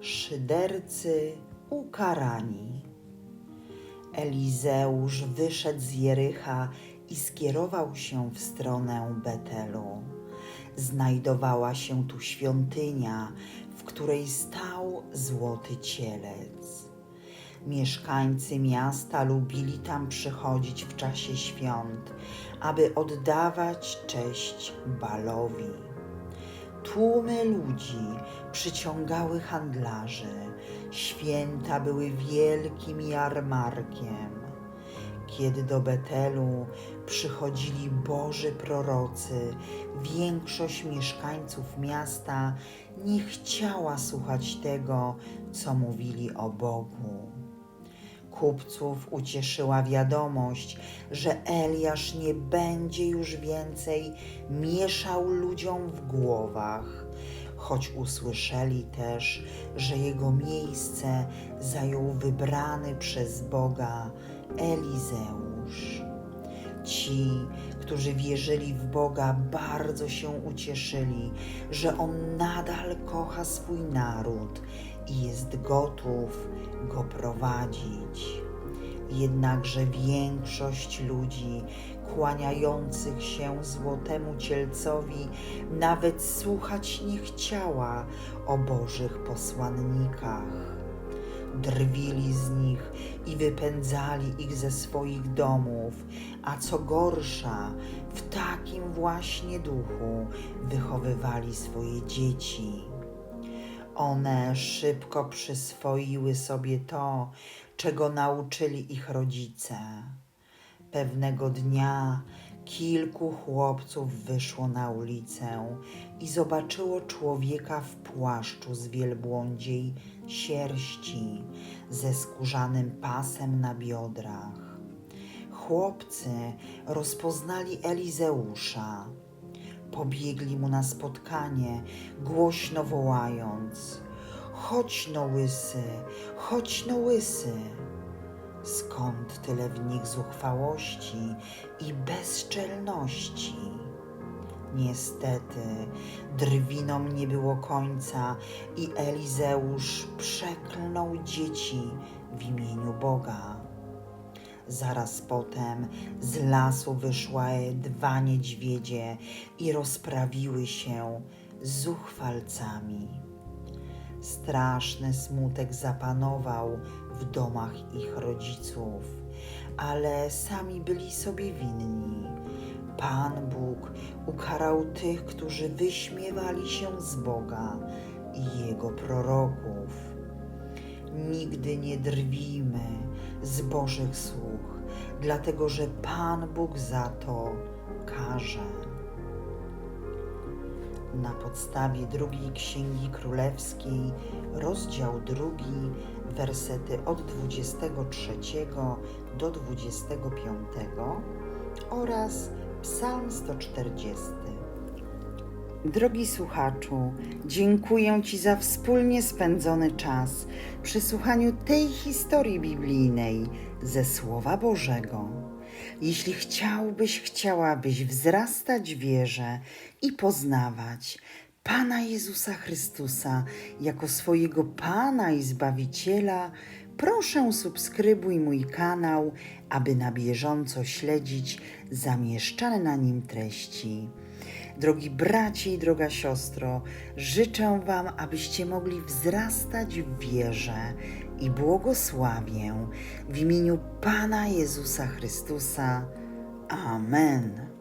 Szydercy ukarani. Elizeusz wyszedł z Jericha i skierował się w stronę Betelu. Znajdowała się tu świątynia, w której stał złoty cielec. Mieszkańcy miasta lubili tam przychodzić w czasie świąt, aby oddawać cześć Balowi. Tłumy ludzi przyciągały handlarzy. Święta były wielkim jarmarkiem. Kiedy do Betelu przychodzili Boży prorocy, większość mieszkańców miasta nie chciała słuchać tego, co mówili o Bogu. Kupców ucieszyła wiadomość, że Eliasz nie będzie już więcej mieszał ludziom w głowach, choć usłyszeli też, że jego miejsce zajął wybrany przez Boga Elizeusz. Ci, którzy wierzyli w Boga, bardzo się ucieszyli, że On nadal kocha swój naród i jest gotów go prowadzić. Jednakże większość ludzi kłaniających się złotemu cielcowi nawet słuchać nie chciała o Bożych posłannikach drwili z nich i wypędzali ich ze swoich domów, a co gorsza, w takim właśnie duchu wychowywali swoje dzieci. One szybko przyswoiły sobie to, czego nauczyli ich rodzice. Pewnego dnia kilku chłopców wyszło na ulicę i zobaczyło człowieka w płaszczu z wielbłądziej sierści ze skórzanym pasem na biodrach. Chłopcy rozpoznali Elizeusza. Pobiegli mu na spotkanie, głośno wołając: Chodź no łysy, chodź no łysy. Skąd tyle w nich zuchwałości i bezczelności? Niestety, drwinom nie było końca i Elizeusz przeklnął dzieci w imieniu Boga. Zaraz potem z lasu wyszły dwa niedźwiedzie i rozprawiły się z zuchwalcami. Straszny smutek zapanował w domach ich rodziców, ale sami byli sobie winni. Pan Bóg ukarał tych, którzy wyśmiewali się z Boga i Jego proroków. Nigdy nie drwimy z Bożych słuch, dlatego że Pan Bóg za to karze. Na podstawie drugiej Księgi Królewskiej, rozdział drugi, wersety od 23 do 25 oraz Psalm 140. Drogi słuchaczu, dziękuję Ci za wspólnie spędzony czas przy słuchaniu tej historii biblijnej ze Słowa Bożego. Jeśli chciałbyś, chciałabyś wzrastać wierze i poznawać Pana Jezusa Chrystusa jako swojego Pana i Zbawiciela, proszę subskrybuj mój kanał, aby na bieżąco śledzić zamieszczane na nim treści. Drogi bracie i droga siostro, życzę Wam, abyście mogli wzrastać w wierze i błogosławię w imieniu Pana Jezusa Chrystusa. Amen.